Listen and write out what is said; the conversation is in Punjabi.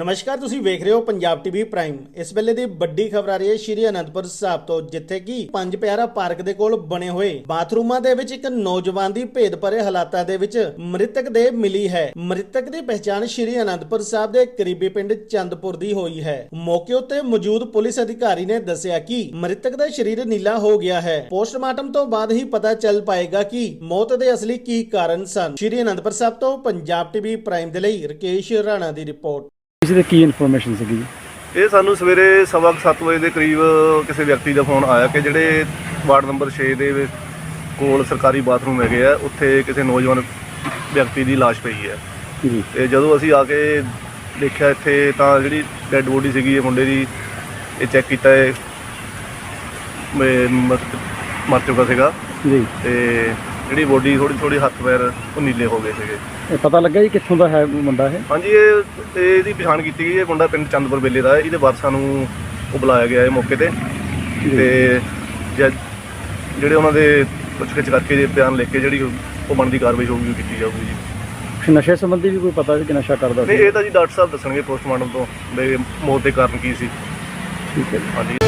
ਨਮਸਕਾਰ, ਤੁਸੀਂ ਵੇਖ ਰਹੇ ਹੋ ਪੰਜਾਬ ਟੀਵੀ ਪ੍ਰਾਈਮ। ਇਸ ਵੇਲੇ ਦੀ ਵੱਡੀ ਖਬਰ ਆ ਰਹੀ ਹੈ ਸ਼੍ਰੀ ਅਨੰਦਪੁਰ ਸਾਹਿਬ ਤੋਂ, ਜਿੱਥੇ ਕਿ ਪੰਜ ਪਿਆਰਾ ਪਾਰਕ ਦੇ ਕੋਲ ਬਣੇ ਹੋਏ ਬਾਥਰੂਮਾਂ ਦੇ ਵਿੱਚ ਇੱਕ ਨੌਜਵਾਨ ਦੀ ਭੇਦ ਭਰੇ ਹਾਲਾਤਾਂ ਦੇ ਵਿੱਚ ਮ੍ਰਿਤਕ ਦੇ ਮਿਲੀ ਹੈ। ਮ੍ਰਿਤਕ ਦੀ ਪਛਾਣ ਸ਼੍ਰੀ ਅਨੰਦਪੁਰ ਸਾਹਿਬ ਦੇ ਕਰੀਬੀ ਪਿੰਡ ਚੰਦਪੁਰ ਦੀ ਹੋਈ ਹੈ। ਮੌਕੇ ਉੱਤੇ ਮੌਜੂਦ ਪੁਲਿਸ ਅਧਿਕਾਰੀ ਨੇ ਦੱਸਿਆ ਕਿ ਮ੍ਰਿਤਕ ਦਾ ਸਰੀਰ ਨੀਲਾ ਹੋ ਗਿਆ ਹੈ। ਪੋਸਟਮਾਰਟਮ ਤੋਂ ਬਾਅਦ ਹੀ ਪਤਾ ਚੱਲ ਪਾਏਗਾ ਕਿ ਮੌਤ ਦੇ ਅਸਲੀ ਕੀ ਕਾਰਨ ਸਨ। ਸ਼੍ਰੀ ਅਨੰਦਪੁਰ ਸਾਹਿਬ ਤੋਂ, ਪੰਜਾਬ ਟੀਵੀ ਪ੍ਰਾਈਮ ਦੇ ਲਈ ਰਕੇਸ਼ ਰਾਣਾ ਦੀ ਰਿਪੋਰਟ। ਇਸ ਦੀ ਕੀ ਇਨਫੋਰਮੇਸ਼ਨ ਸੀਗੀ ਜੀ? ਇਹ ਸਾਨੂੰ ਸਵੇਰੇ ਸਵਾ ਕੁ ਸੱਤ ਵਜੇ ਦੇ ਕਰੀਬ ਕਿਸੇ ਵਿਅਕਤੀ ਦਾ ਫੋਨ ਆਇਆ ਕਿ ਜਿਹੜੇ ਵਾਰਡ ਨੰਬਰ 6 ਦੇ ਵਿੱਚ ਕੋਲ ਸਰਕਾਰੀ ਬਾਥਰੂਮ ਹੈਗੇ ਆ ਉੱਥੇ ਕਿਸੇ ਨੌਜਵਾਨ ਵਿਅਕਤੀ ਦੀ ਲਾਸ਼ ਪਈ ਹੈ। ਜੀ। ਤੇ ਜਦੋਂ ਅਸੀਂ ਆ ਕੇ ਦੇਖਿਆ ਇੱਥੇ ਤਾਂ ਜਿਹੜੀ ਡੈੱਡ ਬੋਡੀ ਸੀਗੀ ਇਹ ਮੁੰਡੇ ਦੀ ਇਹ ਚੈੱਕ ਕੀਤਾ ਇਹ ਮ- ਮ- ਮਰ ਚੁੱਕਾ ਸੀਗਾ। ਜੀ। ਤੇ ਜਿਹੜੀ ਬੋਡੀ ਥੋੜੀ ਥੋੜੀ ਹੱਥ ਪੈਰ ਉਹ ਨੀਲੇ ਹੋ ਗਏ ਸੀਗੇ। ਇਹ ਪਤਾ ਲੱਗਾ ਜੀ ਕਿੱਥੋਂ ਦਾ ਹੈ ਮੁੰਡਾ ਇਹ? ਹਾਂਜੀ ਇਹ ਇਹ ਇਹਦੀ ਪਛਾਣ ਕੀਤੀ ਗਈ ਇਹ ਮੁੰਡਾ ਪਿੰਡ ਚੰਦਪੁਰ ਵੇਲੇ ਦਾ ਹੈ। ਇਹਦੇ ਵਾਰਸਾਂ ਨੂੰ ਉਹ ਬੁਲਾਇਆ ਗਿਆ ਹੈ ਮੌਕੇ ਤੇ। ਤੇ ਜਦ- ਜਿਹੜੇ ਉਹਨਾਂ ਦੇ ਪੁੱਛਗਿੱਛ ਕਰਕੇ ਜੇ ਬਿਆਨ ਲਿਖ ਕੇ ਜਿਹੜੀ ਉਹ ਬਣਦੀ ਕਾਰਵਾਈ ਹੋਊਗੀ ਉਹ ਕੀਤੀ ਜਾਊਗੀ ਜੀ। ਕੁਛ ਨਸ਼ੇ ਸੰਬੰਧੀ ਵੀ ਕੋਈ ਪਤਾ ਸੀ ਕਿ ਨਸ਼ਾ ਕਰਦਾ ਨਹੀਂ ਸੀ? ਇਹ ਤਾਂ ਜੀ ਡਾਕਟਰ ਸਾਹਿਬ ਦੱਸਣਗੇ ਪੋਸਟਮਾਰਟਮ ਤੋਂ ਵੀ ਮੌਤ ਦੇ ਕਾਰਨ ਕੀ ਸੀ। ਠੀਕ ਹੈ ਜੀ। ਹਾਂਜੀ।